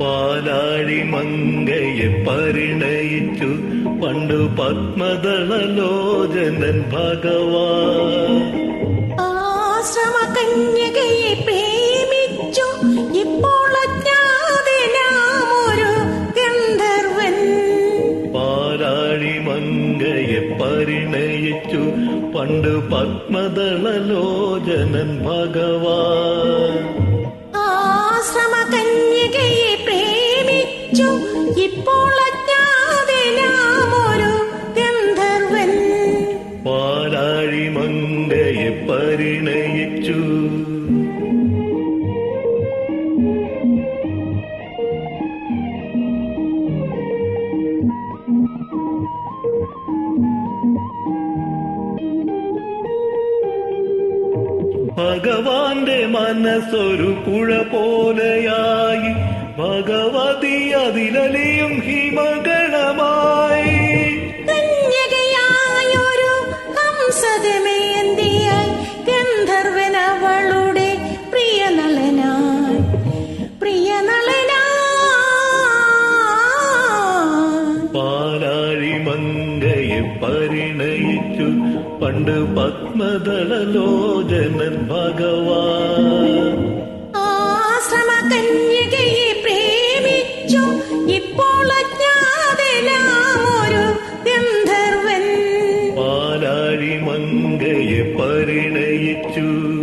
പാലാഴി മങ്കയെ പരിണയിച്ചു പണ്ടു പത്മദളലോചനൻ ഭഗവാൻ. മങ്കയെ പരിണയിച്ചു. പണ്ട് പത്മദളലോചനൻ ഭഗവാൻ. ആശ്രമ കന്യകയെ പ്രേമിച്ചു. ഇപ്പോൾ അജ്ഞാതനാമൊരു ഗന്ധർവൻ. പാലാഴി മങ്കയെ പരിണയിച്ചു. ഭഗവാന്റെ മനസ്സൊരു പുഴ പോലെയായി. ഭഗവതി അതിലലിയും ഹിമഗണമായി മങ്കയെ പരിണയിച്ചു. പണ്ട് പത്മദളലോചനൻ ഭഗവാൻ. ആശ്രമ കന്യകയെ പ്രേമിച്ചു. ഇപ്പോൾ ഒരു ഗന്ധർവൻ. പാലാഴി മങ്കയെ പരിണയിച്ചു.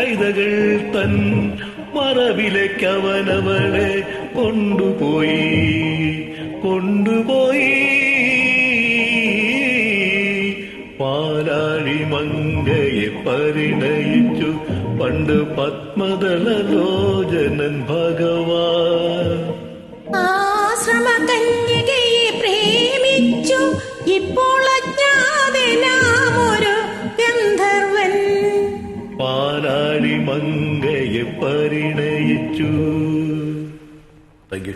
പൂക്കൈതകൾ തൻ മറവിലേക്കവനവളെ കൊണ്ടുപോയി കൊണ്ടുപോയി. പാലാഴി മങ്കയെ പരിണയിച്ചു പണ്ട് പത്മദളലോചനൻ ഭഗവാൻ. മങ്കയെ പരിണയിച്ചു. Thank you